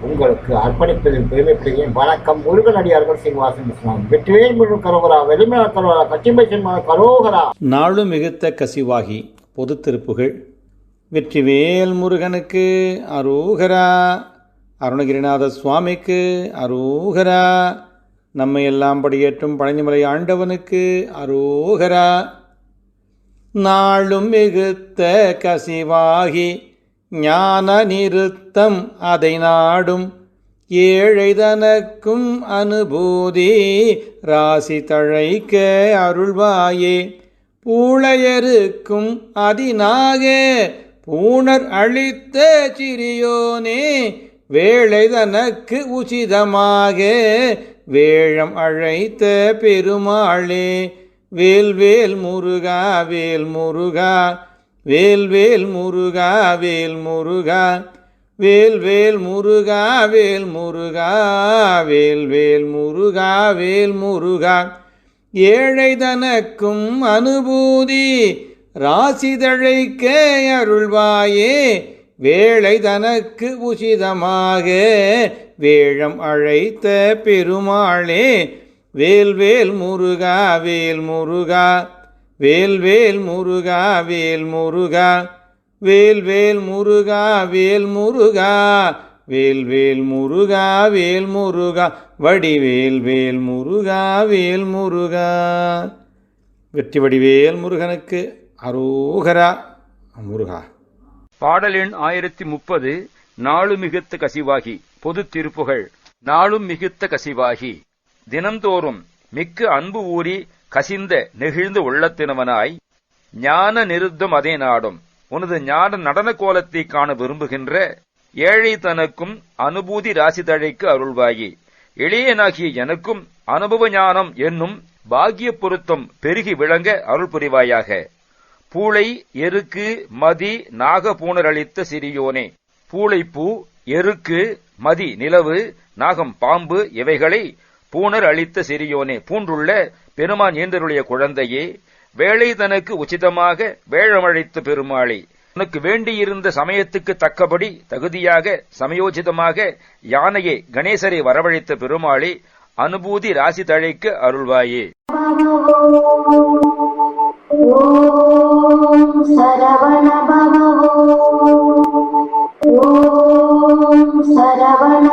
உங்களுக்கு அர்ப்பணிப்பதில் பெருமைப்படுகிறேன் வணக்கம். முருகனடியார்கள் சீனிவாசன் இஸ்லாம் வெற்றிவேல் முழு கரோகரா வெளிமல கரோகரா கச்சிம்பை சென்மன கரோகரா. நாளும் மிகுத்த கசிவாகி பொது திருப்புகள். வெற்றிவேல் முருகனுக்கு அரோகரா. அருணகிரிநாத சுவாமிக்கு அரோகரா. நம்மை எல்லாம் படியேற்றும் பழனிமலை ஆண்டவனுக்கு அரோகரா. நாளும் மிகுத்த கசிவாகி ஞான நிறுத்தம் அதை நாடும். ஏழைதனக்கும் அனுபூதி ராசி தழைக்க அருள்வாயே. பூளையருக்கும் அதினாக பூணர் அளித்த சிறியோனே வேளை தனக்கு உச்சிதமாக வேழம் அழைத்த பெருமாளே. வேல்வேல் முருகா வேல் முருகா வேல்வேல் முருகா வேல் முருகா வேல்வேல் முருகா வேல் முருகா வேல்வேல் முருகா வேல் முருகா. ஏழை தனக்கும் அனுபூதி ராசிதழைக்க அருள்வாயே. வேளை தனக்கு உசிதமாக வேழம் அழைத்த பெருமாளே. வேல்வேல் முருகா வேல் முருகா. வேல்வேல் முருகா வேல் முருகா. வேல்வேல் முருகா வேல் முருகா. வேல்வேல் முருகா வேல் முருகா. வடிவேல் வேல் முருகா வேல் முருகா. வெற்றி வடிவேல் முருகனுக்கு அரோகரா முருகா. பாடல் எண் ஆயிரத்தி முப்பது நாளு மிகுத்த கசிவாகி. பொது திருப்புகள். நாளும் மிகுத்த கசிவாகி. தினந்தோறும் மிக்க அன்பு ஊறி கசிந்த நெகிழ்ந்த உள்ளத்தினவனாய் ஞான நிருத்தம் அதே நாடும். உனது ஞான நடன கோலத்தை காண விரும்புகின்ற ஏழை தனக்கும் அனுபூதி ராசி தழைக்கு அருள்வாயி. இளையனாகிய எனக்கும் அனுபவ ஞானம் என்னும் பாகிய பொருத்தம் பெருகி விளங்க அருள் புரிவாயாக. பூளை எருக்கு மதி நாகபூணர் அளித்த சிறியோனே. பூளைப்பூ எருக்கு மதி நிலவு நாகம் பாம்பு இவைகளை பூணர் அளித்த சிறியோனே பூன்றுள்ள பெருமான் ஏந்தருடைய குழந்தையே வேலை தனக்கு உச்சிதமாக வேழமழைத்த பெருமாளே உனக்கு வேண்டியிருந்த சமயத்துக்கு தக்கபடி தகுதியாக சமயோஜிதமாக யானையை கணேசரை வரவழைத்த பெருமாளே அனுபூதி ராசி தழைக்கு அருள்வாயே. சரவண பவோ சரவண